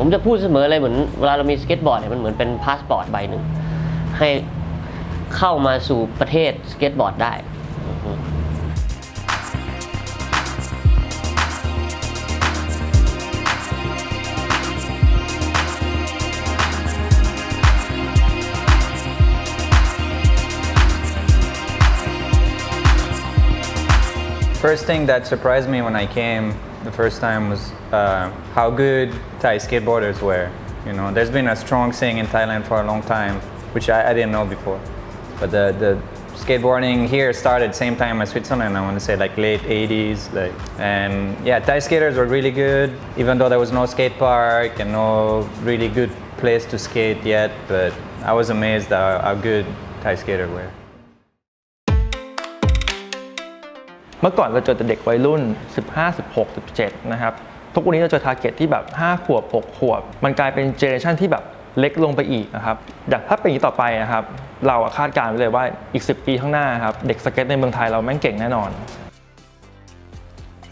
ผมจะพูดเสมอเลยเหมือนเวลาเรามีสเก็ตบอร์ดเนี่ยมันเหมือนเป็นพาสปอร์ตใบหนึ่งให้เข้ามาสู่ประเทศสเก็ตบอร์ดได้ First thing that surprised me when I came the first time was uh, how good Thai skateboarders were. You know, there's been a strong scene in Thailand for a long time, which I, I didn't know before. But the, the skateboarding here started same time as Switzerland. I want to say like late 80s. Like, and yeah, Thai skaters were really good, even though there was no skate park and no really good place to skate yet. But I was amazed how, how good Thai skaters were. เมื่อก่อนเราเจอแต่เด็กวัยรุ่น 15 16 17 นะครับ ทุกวันนี้เราเจอทาร์เก็ตที่แบบ 5 ขวบ 6 ขวบ มันกลายเป็นเจเนอเรชันที่แบบเล็กลงไปอีกนะครับอย่างถ้าเป็นอย่างนี้ต่อไปนะครับ เราคาดการณ์ไว้เลยว่าอีก 10 ปีข้างหน้าครับ เด็กสเก็ตในเมืองไทยเราแม่งเก่งแน่นอน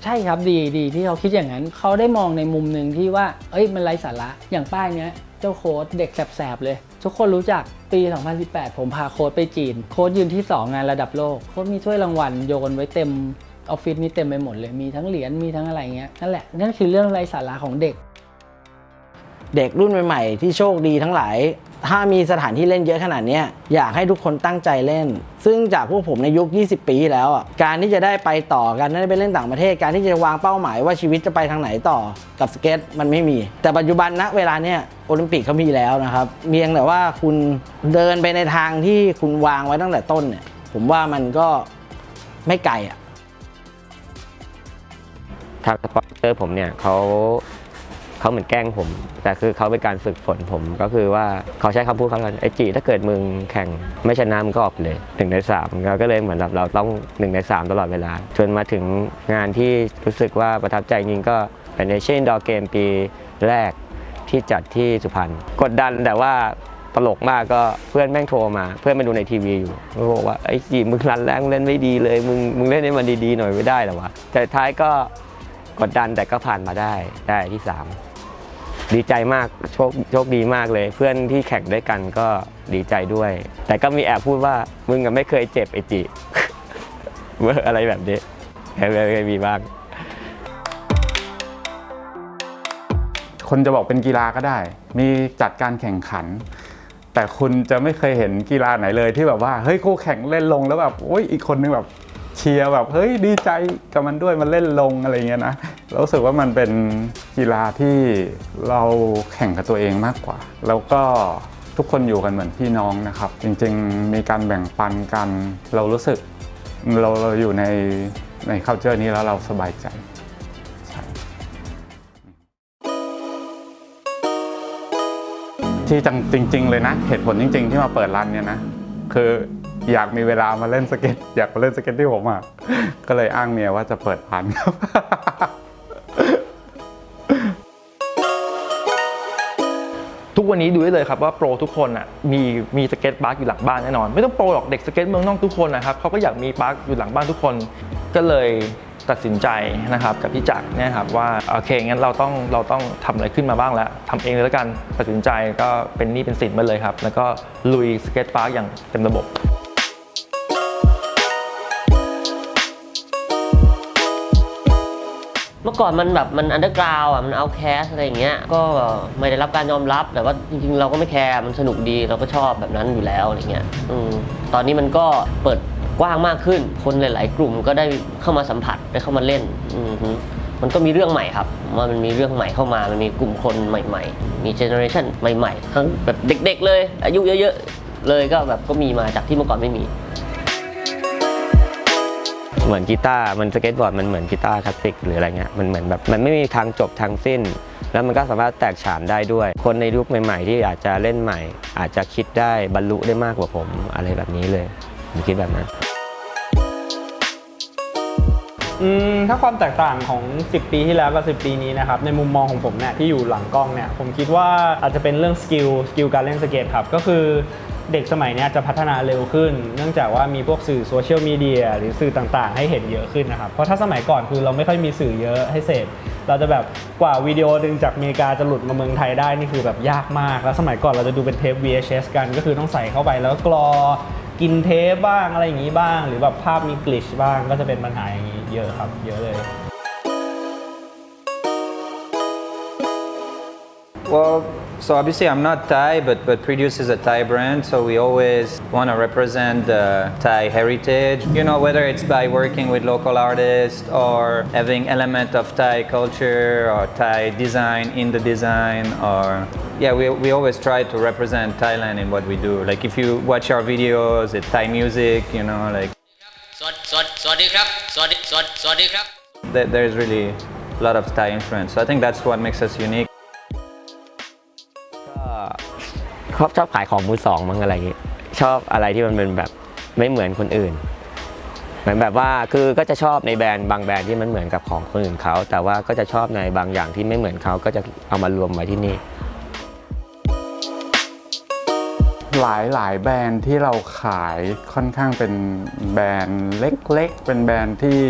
ใช่ครับดีดีที่เขาคิดอย่างนั้น เขาได้มองในมุมหนึ่งที่ว่า เอ้ยมันไร้สาระอย่างป้ายเนี้ย เจ้าโค้ดเด็กแสบๆเลย ทุกคนรู้จักปี 2018 ผมพาโค้ดไปจีน โค้ดยืนที่ 2 งานระดับโลก โค้ดมีถ้วยรางวัลโยนไว้เต็มออฟฟิศนี่เต็มไปหมดเลย มีทั้งเหรียญ มีทั้งอะไรเงี้ย นั่นแหละ นั่นคือเรื่องไร้สาระของเด็ก เด็กรุ่นใหม่ๆ ที่โชคดีทั้งหลาย ถ้ามีสถานที่เล่นเยอะขนาดนี้อยากให้ทุกคนตั้งใจเล่น ซึ่งจากพวกผมในยุค 20 ปีแล้วอะการที่จะได้ไปต่อการได้ไปเล่นต่างประเทศ การที่จะวางเป้าหมายว่าชีวิตจะไปทางไหนต่อกับสเก็ตมันไม่มี แต่ปัจจุบันณเวลาเนี้ยโอลิมปิกเขามีแล้วนะครับเพียงแต่ว่าคุณเดินไปในทางที่คุณวางไว้ตั้งแต่ต้นเนี่ยผมว่ามันก็ไม่ไกลอะทางสปอนเซอร์ผมเนี่ยเขา เขาเหมือนแกล้งผม แต่คือเขาเป็นการฝึกฝนผมก็คือว่าเขาใช้คำพูดเขาว่าไอจีถ้าเกิดมึงแข่งไม่ชนะมึงก็ออกไปเลยหนึ่งในสามเราก็เลยเหมือนแบบเราต้องหนึ่งในสามตลอดเวลา จนมาถึงงานที่รู้สึกว่าประทับใจจริงก็เป็นเอเชียนดอเกมปีแรกที่จัดที่สุพรรณกดดันแต่ว่าตลกมากก็เพื่อนแม่งโทรมา เพื่อนมาดูในทีวีอยู่เขาบอกว่าไอ้จีมึงรันแรงเล่นไม่ดีเลยมึงมึงเล่นให้มันดีๆหน่อยไม่ได้หรอวะแต่ท้ายก็กดดันแต่ก็ผ่านมาได้ได้ที่ 3 ดีใจมากโชคโชคดีมากเลย เพื่อนที่แข่งด้วยกันก็ดีใจด้วย แต่ก็มีแอบพูดว่ามึงอะไม่เคยเจ็บไอจิเมื่ออะไรแบบนี้เคยเคยมีบ้าง คนจะบอกเป็นกีฬาก็ได้ มีจัดการแข่งขัน แต่คุณจะไม่เคยเห็นกีฬาไหนเลยที่แบบว่าเฮ้ยคู่แข่งเล่นลงแล้วแบบโอ้ยอีกคนนึงแบบ เชียร์แบบเฮ้ยดีใจกับมันด้วยมันเล่นลงอะไรเงี้ยนะเรารู้สึกว่ามันเป็นกีฬาที่เราแข่งกับตัวเองมากกว่า แล้วก็ทุกคนอยู่กันเหมือนพี่น้องนะครับ จริงๆ มีการแบ่งปันกัน เรารู้สึกเราเราอยู่ในใน culture นี้แล้วเราสบายใจที่จังจริงๆเลยนะ เหตุผลจริง ๆ ที่มาเปิดร้านเนี่ยนะ คือ อยากมีเวลามาเล่นสเก็ต อยากมาเล่นสเก็ตที่ผมอะ ก็เลยอ้างเมียว่าจะเปิดร้านครับทุกวันนี้ดูได้เลยครับว่าโปรทุกคนอะมีมีสเก็ตพาร์คอยู่หลังบ้านแน่นอน ไม่ต้องโปรหรอกเด็กสเก็ตเมืองนอกทุกคนนะครับเขาก็อยากมีพาร์คอยู่หลังบ้านทุกคนก็เลยตัดสินใจนะครับกับพี่จักรเนี่ยครับว่าโอเคงั้นเราต้องเราต้องทำอะไรขึ้นมาบ้างแล้วทำเองเลยแล้วกันตัดสินใจก็เป็นหนี้เป็นสินมาเลยครับ แล้วก็ลุยสเก็ตพาร์คอย่างเต็มระบบ อก่อนมันแบบมันอันเดอร์กราวอะมันเอาแคสอะไรอย่างเงี้ยก็ไม่ได้รับการยอมรับแต่ว่าจริงๆ เราก็ไม่แคร์มันสนุกดีเราก็ชอบแบบนั้นอยู่แล้วอะไรเงี้ยอืมตอนนี้มันก็เปิดกว้างมากขึ้น คนหลาย ๆ กลุ่มก็ได้เข้ามาสัมผัสได้เข้ามาเล่นอือฮึมันก็มีเรื่องใหม่ครับว่ามันมีเรื่องใหม่เข้ามา มันมีกลุ่มคนใหม่ ๆ มีเจเนอเรชันใหม่ ๆ ทั้งแบบเด็ก ๆ เลย อายุเยอะ ๆ เลยก็แบบก็มีมาจากที่เมื่อก่อนไม่มี เหมือนกีตาร์มันสเก็ตบอร์ดมันเหมือนกีตาร์คลาสสิกหรืออะไรเงี้ยมันเหมือนแบบมันไม่มีทางจบทางสิ้น แล้วมันก็สามารถแตกฉานได้ด้วย คนในยุคใหม่ ๆ ที่อาจจะเล่นใหม่ อาจจะคิดได้บรรลุได้มากกว่าผมอะไรแบบนี้เลยผมคิดแบบนั้นอืมถ้าความแตกต่างของ 10 ปีที่แล้วกับ10 ปีนี้นะครับในมุมมองของผมเนี่ยที่อยู่หลังกล้องเนี่ยผมคิดว่าอาจจะเป็นเรื่องสกิลสกิลการเล่นสเก็ตครับก็คือ เด็กสมัยนี้จะพัฒนาเร็วขึ้น เนื่องจากว่ามีพวกสื่อโซเชียลมีเดียหรือสื่อต่างๆ ให้เห็นเยอะขึ้นนะครับ เพราะถ้าสมัยก่อนคือเราไม่ค่อยมีสื่อเยอะให้เสพเราจะแบบกว่าวิดีโอดึงจากอเมริกาจะหลุดมาเมืองไทยได้นี่คือแบบยากมาก แล้วสมัยก่อนเราจะดูเป็นเทป VHS กันก็คือต้องใส่เข้าไปแล้วก็กรอกินเทปบ้างอะไรอย่างนี้บ้าง หรือแบบภาพมีกลิชบ้างก็จะเป็นปัญหาอย่างนี้เยอะครับ เยอะเลย Well, so obviously I'm not Thai, but but Produce is a Thai brand, so we always want to represent the Thai heritage. You know, whether it's by working with local artists or having element of Thai culture or Thai design in the design, or yeah, we we always try to represent Thailand in what we do. Like if you watch our videos, it's Thai music, you know, like. There's really a lot of Thai influence. So I think that's what makes us unique. ชอบชอบขายของมือสองมั้งอะไรอย่างงี้ชอบอะไรที่มันเป็นแบบไม่เหมือนคนอื่น เหมือนแบบว่าคือก็จะชอบในแบรนด์บางแบรนด์ที่มันเหมือนกับของคนอื่นเขา แต่ว่าก็จะชอบในบางอย่างที่ไม่เหมือนเขาก็จะเอามารวมไว้ที่นี่ หลายหลายแบรนด์ที่เราขายค่อนข้างเป็นแบรนด์เล็กๆ เป็นแบรนด์ที่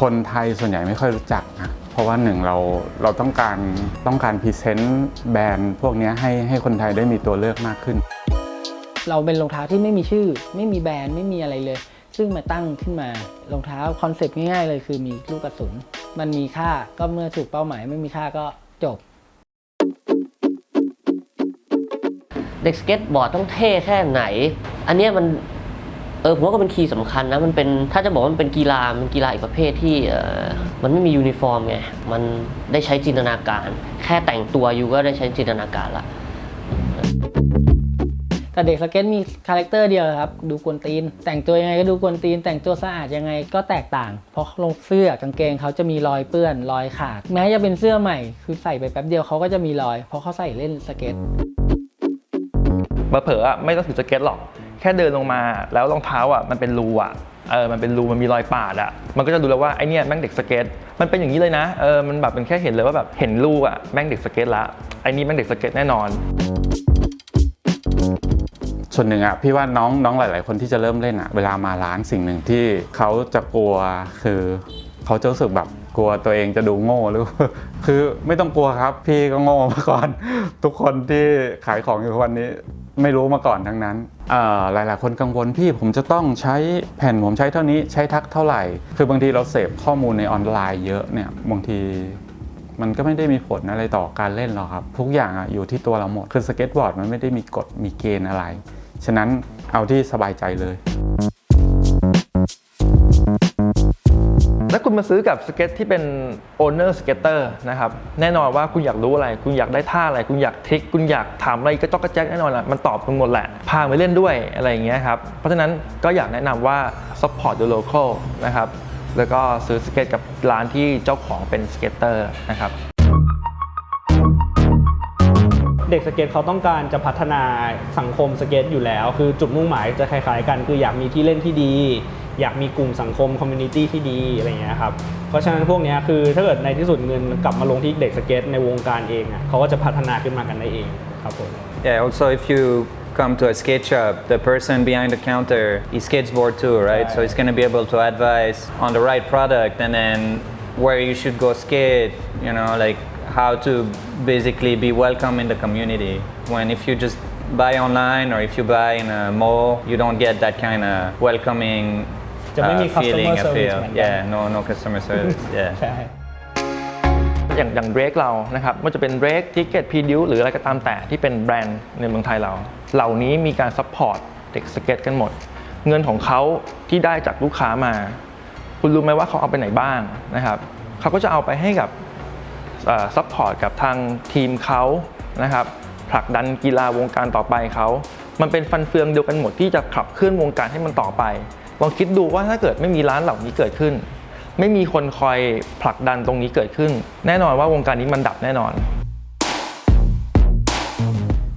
คนไทยส่วนใหญ่ไม่ค่อยรู้จักนะ เพราะว่าหนึ่งเราเราต้องการต้องการพรีเซนต์แบรนด์พวกเนี้ยให้ให้คนไทยได้มีตัวเลือกมากขึ้น เราเป็นรองเท้าที่ไม่มีชื่อ ไม่มีแบรนด์ไม่มีอะไรเลย ซึ่งมาตั้งขึ้นมารองเท้าคอนเซปต์ง่ายๆเลยคือมีลูกกระสุน มันมีค่าก็เมื่อถูกเป้าหมายไม่มีค่าก็จบเด็กสเก็ตบอร์ดต้องเท่แค่ไหน อันเนี้ยมัน เออผมว่าก็เป็นคีย์สำคัญนะมันเป็นถ้าจะบอกว่ามันเป็นกีฬามันเป็นกีฬาอีกประเภทที่เออมันไม่มียูนิฟอร์มไงมันได้ใช้จินตนาการ แค่แต่งตัวอยู่ก็ได้ใช้จินตนาการละแต่เด็กสเก็ตมีคาแรคเตอร์เดียวครับ ดูกวนตีน แต่งตัวยังไงก็ดูกวนตีน แต่งตัวสะอาดยังไงก็แตกต่าง เพราะลงเสื้อกางเกงเขาจะมีรอยเปื้อนรอยขาด แม้จะเป็นเสื้อใหม่ คือใส่ไปแป๊บเดียวเขาก็จะมีรอย เพราะเขาใส่เล่นสเก็ตเผลอๆอะไม่ต้องถือสเก็ตหรอกแค่เดินลงมา แล้วรองเท้าอะมันเป็นรูอะเออมันเป็นรูมันมีรอยปาดอะมันก็จะรู้แล้วว่าไอเนี่ยแม่งเด็กสเก็ตมันเป็นอย่างนี้เลยนะเออมันแบบเป็นแค่เห็นเลยว่าแบบเห็นรูอะแม่งเด็กสเก็ตละไอนี่แม่งเด็กสเก็ตแน่นอน ส่วนหนึ่งอะพี่ว่าน้องน้องหลาย ๆ คนที่จะเริ่มเล่นอะเวลามาร้านสิ่งหนึ่งที่เขาจะกลัวคือเขาจะรู้สึกแบบกลัวตัวเองจะดูโง่หรือ คือไม่ต้องกลัวครับ พี่ก็โง่มาก่อน ทุกคนที่ขายของอยู่วันนี้ ไม่รู้มาก่อนทั้งนั้นหลายหลายๆคนกังวลพี่ผมจะต้องใช้แผ่นผมใช้เท่านี้ใช้ทักเท่าไหร่ คือบางทีเราเสพข้อมูลในออนไลน์เยอะเนี่ยบางทีมันก็ไม่ได้มีผลอะไรต่อการเล่นหรอกครับ ทุกอย่างอะอยู่ที่ตัวเราหมด คือสเก็ตบอร์ดมันไม่ได้มีกฎมีเกณฑ์อะไร ฉะนั้นเอาที่สบายใจเลย คุณมาซื้อกับสเก็ตที่เป็น owner skater นะครับ แน่นอนว่าคุณอยากรู้อะไร คุณอยากได้ท่าอะไร คุณอยากทริค คุณอยากถามอะไรก็จอกกระแจ๊กแน่นอนละมันตอบคุณหมดแหละ พาไปเล่นด้วยอะไรอย่างเงี้ยครับ เพราะฉะนั้นก็อยากแนะนำว่า support the local นะครับ แล้วก็ซื้อสเก็ตกับร้านที่เจ้าของเป็นสเก็ตเตอร์นะครับเด็กสเก็ตเขาต้องการจะพัฒนาสังคมสเก็ตอยู่แล้ว คือจุดมุ่งหมายจะคล้ายๆกัน คืออยากมีที่เล่นที่ดี อยากมีกลุ่มสังคมคอมมูนิตี้ที่ดีอะไรเงี้ยครับเพราะฉะนั้นพวกเนี้ยคือถ้าเกิดในที่สุดเงินกลับมาลงที่เด็กสเก็ตในวงการเองอะเขาก็จะพัฒนาขึ้นมากันได้เองครับผม Yeah, also if you come to a skate shop, the person behind the counter, he skateboard too, right? So he's gonna be able to advise on the right product and then where you should go skate, you know, like how to basically be welcome in the community. When if you just buy online or if you buy in a mall, you don't get that kind of welcoming จะไม่มี uh, feeling, customer I service feel. เหมือนกัน Yeah, no, no customer service. Yeah. ใช่ อย่างอย่างเรกเรานะครับไม่ว่าจะเป็นเรกทิกเก็ตพีดิวหรืออะไรก็ตามแต่ที่เป็นแบรนด์ในเมืองไทยเรา เหล่านี้มีการซัพพอร์ตเด็กสเก็ตกันหมด เงินของเขาที่ได้จากลูกค้ามา คุณรู้ไหมว่าเขาเอาไปไหนบ้างนะครับเขาก็จะเอาไปให้กับซัพพอร์ตกับทางทีมเขานะครับผลักดันกีฬาวงการต่อไปเขา มันเป็นฟันเฟืองเดียวกันหมดที่จะขับเคลื่อนวงการให้มันต่อไป ลองคิดดูว่าถ้าเกิดไม่มีร้านเหล่านี้เกิดขึ้น ไม่มีคนคอยผลักดันตรงนี้เกิดขึ้น แน่นอนว่าวงการนี้มันดับแน่นอน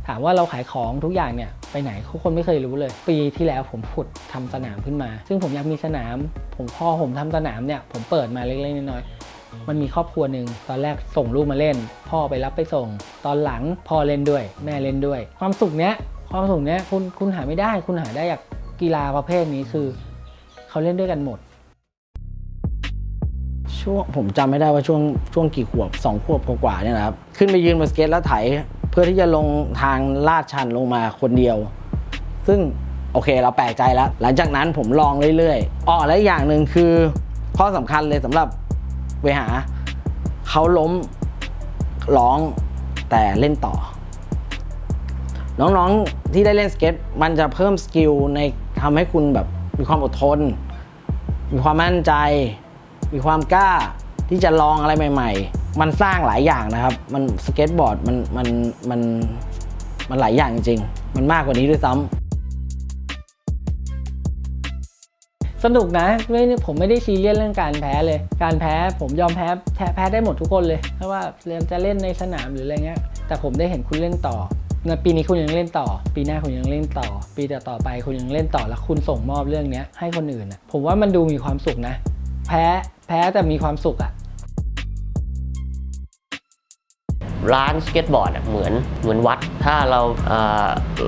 ถามว่าเราขายของทุกอย่างเนี่ยไปไหนทุกคนไม่เคยรู้เลย ปีที่แล้วผมขุดทำสนามขึ้นมา ซึ่งผมอยากมีสนาม ผมพอผมทำสนามเนี่ยผมเปิดมาเล็กๆน้อยๆมันมีครอบครัวหนึ่งตอนแรกส่งลูกมาเล่น พ่อไปรับไปส่ง ตอนหลังพ่อเล่นด้วย แม่เล่นด้วย ความสุขเนี้ยความสุขเนี้ยคุณคุณหาไม่ได้ คุณหาได้จากกีฬาประเภทนี้คือ เขาเล่นด้วยกันหมด ช่วงผมจำไม่ได้ว่าช่วงช่วงกี่ขวบสองขวบกว่าๆเนี่ยนะครับ ขึ้นไปยืนบนสเก็ตแล้วไถ เพื่อที่จะลงทางลาดชันลงมาคนเดียว ซึ่งโอเคเราแปลกใจแล้ว หลังจากนั้นผมลองเรื่อยๆอ๋อและอีกอย่างหนึ่งคือข้อสำคัญเลยสำหรับเวหา เขาล้มร้องแต่เล่นต่อ น้องๆที่ได้เล่นสเก็ต มันจะเพิ่มสกิลในทำให้คุณแบบ มีความอดทน มีความมั่นใจ มีความกล้าที่จะลองอะไรใหม่ ๆ มันสร้างหลายอย่างนะครับ มันสเก็ตบอร์ดมันมันมันมันหลายอย่างจริงๆ มันมากกว่านี้ด้วยซ้ำสนุกนะไม่ผมไม่ได้ซีเรียสเรื่องการแพ้เลย การแพ้ผมยอมแพ้แพ้ได้หมดทุกคนเลยเพราะว่าเรียนจะเล่นในสนามหรืออะไรเงี้ยแต่ผมได้เห็นคุณเล่นต่อ ปีนี้คุณยังเล่นต่อ ปีหน้าคุณยังเล่นต่อ ปีต่อต่อไปคุณยังเล่นต่อแล้วคุณส่งมอบเรื่องนี้ให้คนอื่นอะผมว่ามันดูมีความสุขนะ แพ้แพ้แต่มีความสุขอะร้านสเก็ตบอร์ดเหมือนเหมือนวัด ถ้าเราเอ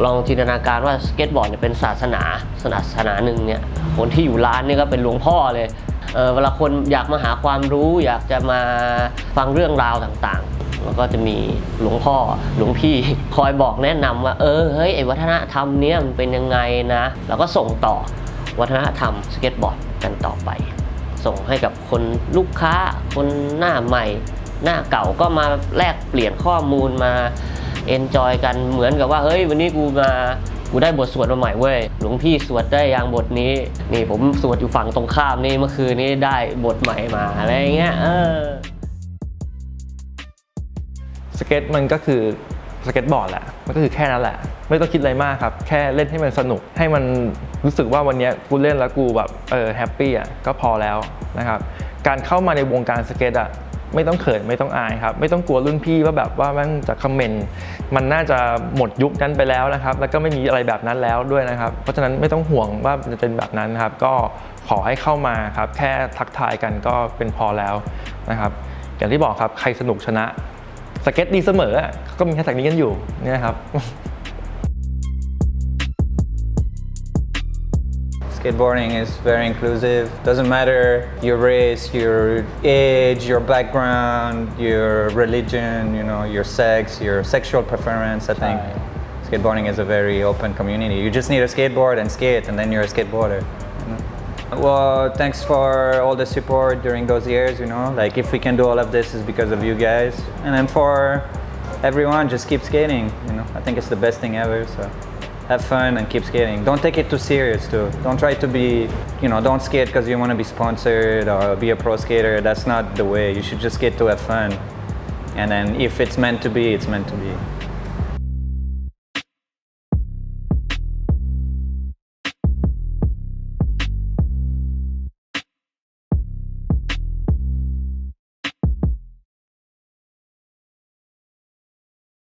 ลองจินตนาการว่าสเก็ตบอร์ดเป็นศาสนาศาสนาหนึ่งเนี่ยคนที่อยู่ร้านนี่ก็เป็นหลวงพ่อเลยเออเวลาคนอยากมาหาความรู้ อยากจะมาฟังเรื่องราวต่างๆ แล้วก็จะมีหลวงพ่อหลวงพี่คอยบอกแนะนำว่า เออเฮ้ยไอวัฒนธรรมเนี้ยมันเป็นยังไงนะ แล้วก็ส่งต่อวัฒนธรรมสเก็ตบอร์ดกันต่อไป ส่งให้กับคนลูกค้าคนหน้าใหม่ หน้าเก่าก็มาแลกเปลี่ยนข้อมูลมาเอนจอยกันเหมือนกับว่าเฮ้ยวันนี้กูมากูได้บทสวดมาใหม่เว้ย หลวงพี่สวดได้อย่างบทนี้ นี่ผมสวดอยู่ฝั่งตรงข้ามนี่เมื่อคืนนี้ได้บทใหม่มาอะไรเงี้ย เออ สเก็ตมันก็คือสเก็ตบอร์ดแหละ มันก็คือแค่นั้นแหละ ไม่ต้องคิดอะไรมากครับ แค่เล่นให้มันสนุก ให้มันรู้สึกว่าวันนี้กูเล่นแล้วกูแบบเออแฮปปี้อะก็พอแล้วนะครับ การเข้ามาในวงการสเก็ตอะไม่ต้องเขินไม่ต้องอายครับ ไม่ต้องกลัวรุ่นพี่ว่าแบบว่ามันจะคอมเมนต์มันน่าจะหมดยุคนั้นไปแล้วนะครับ แล้วก็ไม่มีอะไรแบบนั้นแล้วด้วยนะครับ เพราะฉะนั้นไม่ต้องห่วงว่าจะเป็นแบบนั้นครับ ก็ขอให้เข้ามาครับ แค่ทักทายกันก็เป็นพอแล้วนะครับ อย่างที่บอกครับใครสนุกชนะ สเก็ตดีเสมออะก็มีแค่จากนี้กันอยู่เนี่ยครับ Skateboarding is very inclusive. Doesn't matter your race, your age, your background, your religion, you know, your sex, your sexual preference. I think skateboarding is a very open community. You just need a skateboard and skate, and then you're a skateboarder. Well, thanks for all the support during those years. You know, like if we can do all of this is because of you guys, and then for everyone, just keep skating. You know, I think it's the best thing ever. So have fun and keep skating. Don't take it too serious too. Don't try to be, you know, don't skate because you want to be sponsored or be a pro skater. That's not the way. You should just skate to have fun. And then if it's meant to be, it's meant to be.